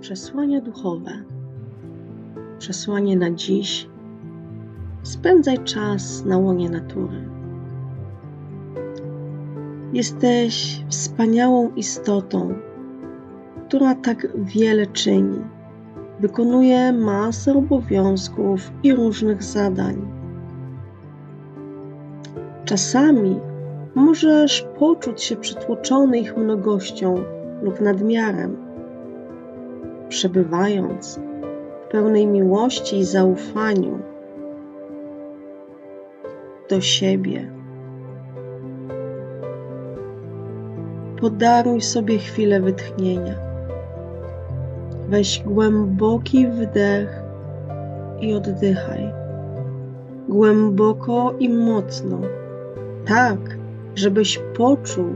Przesłanie duchowe. Przesłanie na dziś. Spędzaj czas na łonie natury. Jesteś wspaniałą istotą, która tak wiele czyni. Wykonuje masę obowiązków i różnych zadań. Czasami możesz poczuć się przytłoczony ich mnogością lub nadmiarem. Przebywając w pełnej miłości i zaufaniu do siebie, podaruj sobie chwilę wytchnienia. Weź głęboki wdech i oddychaj. Głęboko i mocno, tak, żebyś poczuł,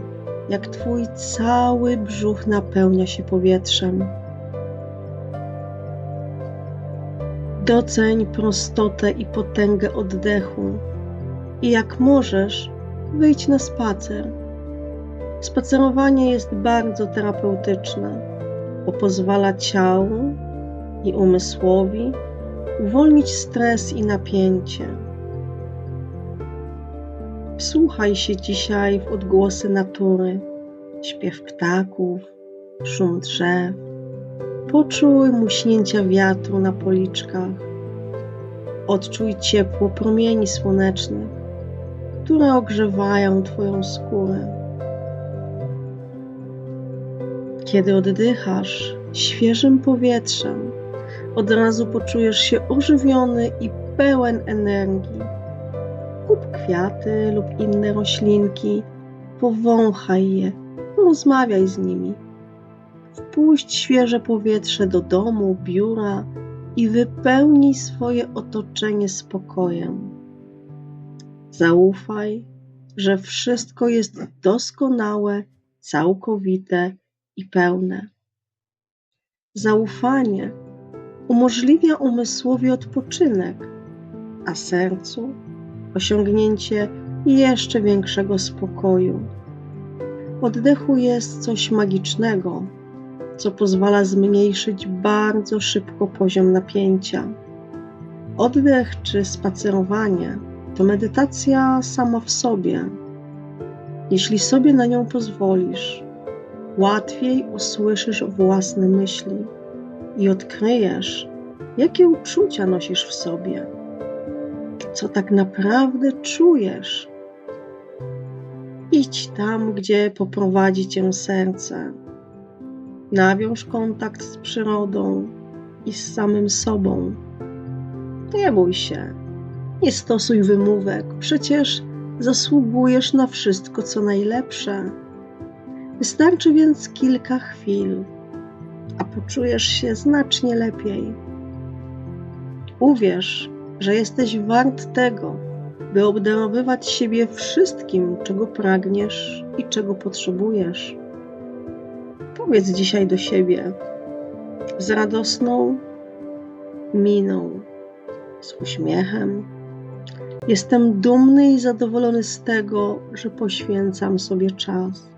jak Twój cały brzuch napełnia się powietrzem. Doceń prostotę i potęgę oddechu i jak możesz, wyjdź na spacer. Spacerowanie jest bardzo terapeutyczne, bo pozwala ciału i umysłowi uwolnić stres i napięcie. Wsłuchaj się dzisiaj w odgłosy natury, śpiew ptaków, szum drzew. Poczuj muśnięcia wiatru na policzkach. Odczuj ciepło promieni słonecznych, które ogrzewają Twoją skórę. Kiedy oddychasz świeżym powietrzem, od razu poczujesz się ożywiony i pełen energii. Kup kwiaty lub inne roślinki, powąchaj je, porozmawiaj z nimi. Wpuść świeże powietrze do domu, biura i wypełnij swoje otoczenie spokojem. Zaufaj, że wszystko jest doskonałe, całkowite i pełne. Zaufanie umożliwia umysłowi odpoczynek, a sercu osiągnięcie jeszcze większego spokoju. W oddechu jest coś magicznego, co pozwala zmniejszyć bardzo szybko poziom napięcia. Oddech czy spacerowanie to medytacja sama w sobie. Jeśli sobie na nią pozwolisz, łatwiej usłyszysz własne myśli i odkryjesz, jakie uczucia nosisz w sobie, co tak naprawdę czujesz. Idź tam, gdzie poprowadzi cię serce. Nawiąż kontakt z przyrodą i z samym sobą. Nie bój się, nie stosuj wymówek, przecież zasługujesz na wszystko, co najlepsze. Wystarczy więc kilka chwil, a poczujesz się znacznie lepiej. Uwierz, że jesteś wart tego, by obdarowywać siebie wszystkim, czego pragniesz i czego potrzebujesz. Powiedz dzisiaj do siebie z radosną miną, z uśmiechem. Jestem dumny i zadowolony z tego, że poświęcam sobie czas